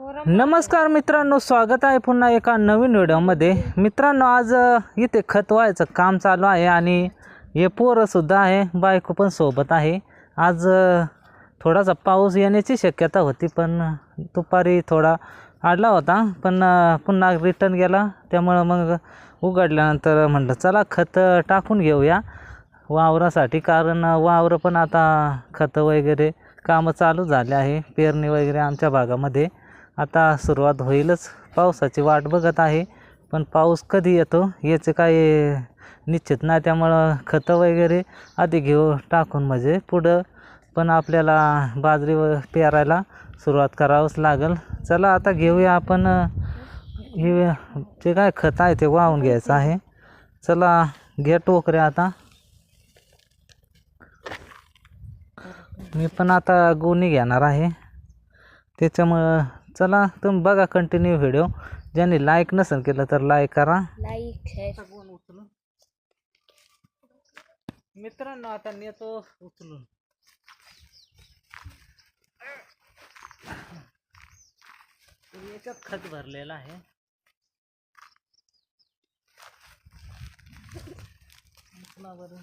नमस्कार मित्रांनो स्वागत आहे पुन्हा एका नवीन व्हिडिओमध्ये. मित्रांनो आज इथे खत व्हायचं काम चालू आहे आणि हे पोरंसुद्धा आहे बायको पण सोबत आहे. आज थोडासा पाऊस येण्याची शक्यता होती पण दुपारी थोडा आडला होता पण पुन्हा रिटर्न गेला. त्यामुळं मग उघडल्यानंतर म्हटलं चला खत टाकून घेऊया वावरासाठी. कारण वावरं पण आता खतं वगैरे कामं चालू झाले आहे पेरणी वगैरे आमच्या भागामध्ये. आता सुरुवात होईलच. पावसाची वाट बघत आहे पण पाऊस कधी येतो याचं काही निश्चित नाही. त्यामुळं खतं वगैरे आधी घेऊ टाकून म्हणजे पुढं पण आपल्याला बाजरी व पेरायला सुरुवात करावंच लागेल. चला आता घेऊया आपण हे जे काय खत आहे ते वाहून घ्यायचं आहे. चला घ्या टोकऱ्या आता. मी पण आता गोणी घेणार आहे. त्याच्यामुळं चला तुम्ही बघा कंटिन्यू व्हिडिओ ज्यांनी लाईक नसेल केलं तर लाईक करा. लाईक मित्रांनो आता नेतो उचलून. याच्यात खत भरलेलं आहे. बरं.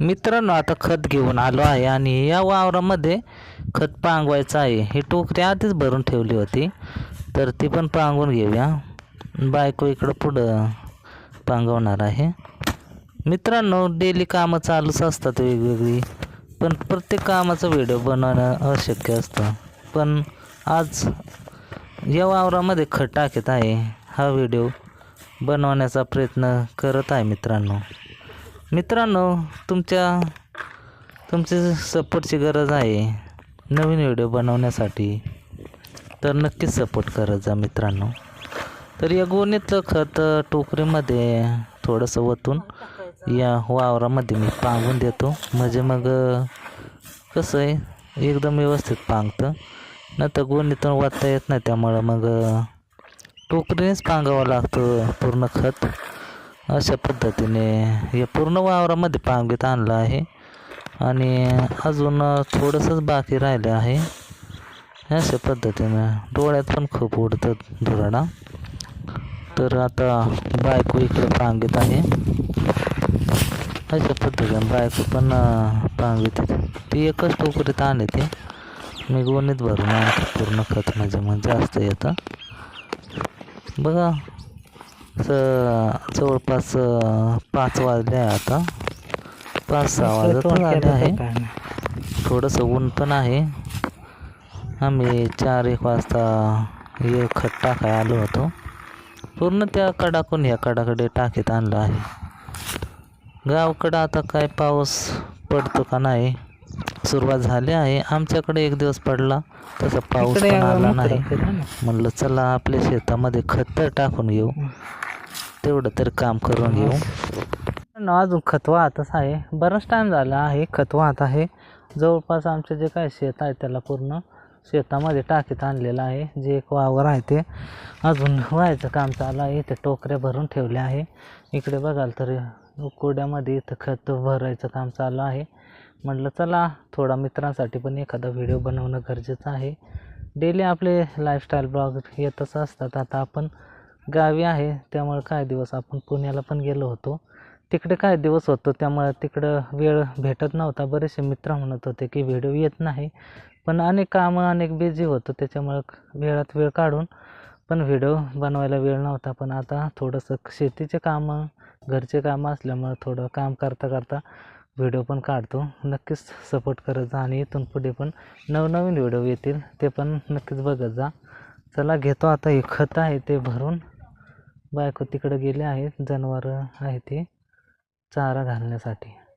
मित्रांनो आता खत घेऊन आलो आहे आणि या वावरामध्ये खत पांगवायचं आहे. ही टोकरी आधीच भरून ठेवली होती. तर ती पण पांगवून घेऊया. बायको इकडं पुढं पांगवणार आहे. मित्रांनो डेली कामं चालूच असतात वेगवेगळी. पण प्रत्येक कामाचा व्हिडिओ बनवणं अशक्य असतं. पण आज या वावरामध्ये खत टाकत आहे. हा व्हिडिओ बनवण्याचा प्रयत्न करत आहे मित्रांनो. मित्रांनो तुमच्या तुमची सपोर्टची गरज आहे नवीन व्हिडिओ बनवण्यासाठी तर नक्कीच सपोर्ट करत जा मित्रांनो. तर या गोणीतलं खत टोकरीमध्ये थोडंसं ओतून या वावरामध्ये मी पांगून देतो. म्हणजे मग कसं आहे एकदम व्यवस्थित पांगतं. नाही तर गोणीतून वाचता येत नाही त्यामुळं मग टोकरीनेच पांगावं लागतं पूर्ण खत. अशा पद्धतीने हे पूर्ण वावरामध्ये पांगीत आणलं आहे. आणि अजून थोडंसंच बाकी राहिलं आहे. अशा पद्धतीनं डोळ्यात पण खूप उडतात धुराडा. तर आता बायको इकडे पांगीत आहे. अशा पद्धतीने बायको पण पांगीत ती एकच टोकरीत आणते ती. मी गोणीत भरून आणतो पूर्ण खत म्हणजे मग जास्त येतं. बघा स जवळपास पाच वाजले आहे आता. पाच सहा वाजत आले आहे. थोडंसं ऊन पण आहे. आम्ही चार एक वाजता हे खत टाकाय आलो होतो. पूर्ण त्या कडाकून ह्या कडाकडे टाकीत आणलं आहे. गावाकडं आता काय पाऊस पडतो का नाही सुरुवात झाली आहे. आमच्याकडे एक दिवस पडला. तसा पाऊस पण आला नाही. म्हणलं चला आपल्या शेतामध्ये खत तर टाकून घेऊ. तेवढं तरी काम करून घेऊ. अजून खत वाहतच आहे. बराच टाईम झाला आहे खत वाहत आहे. जवळपास आमचे जे काय शेत आहे त्याला पूर्ण शेतामध्ये टाकीत आणलेलं आहे. जे एक वावर आहे ते. अजून व्हायचं काम चालू आहे. इथे टोकऱ्या भरून ठेवल्या आहे. इकडे बघाल तर कोड्यामध्ये इथं खत भरायचं काम चालू आहे. म्हटलं चला थोडा मित्रांसाठी पण एखादा व्हिडिओ बनवणं गरजेचं आहे. डेली आपले लाईफस्टाईल ब्लॉग येतच असतात. आता आपण गावी आहे त्यामुळे काही दिवस आपण पुण्याला पण गेलो होतो. तिकडे काही दिवस होतो त्यामुळे तिकडं वेळ भेटत नव्हता. बरेचसे मित्र म्हणत होते की व्हिडिओ येत नाही. पण अनेक कामं अनेक बिझी होतो त्याच्यामुळं वेळात वेळ काढून पण व्हिडिओ बनवायला वेळ नव्हता. पण आता थोडंसं शेतीचे कामं घरचे कामं असल्यामुळं थोडं काम करता करता व्हिडिओ पण काढतो. नक्कीच सपोर्ट करत जा आणि इथून पुढे पण नवनवीन व्हिडिओ येतील ते पण नक्कीच बघत जा. चला घेतो आता हे खत आहे ते भरून. बायको तिकडे गेले आहेत जनावरं आहे ते. चारा घालण्यासाठी.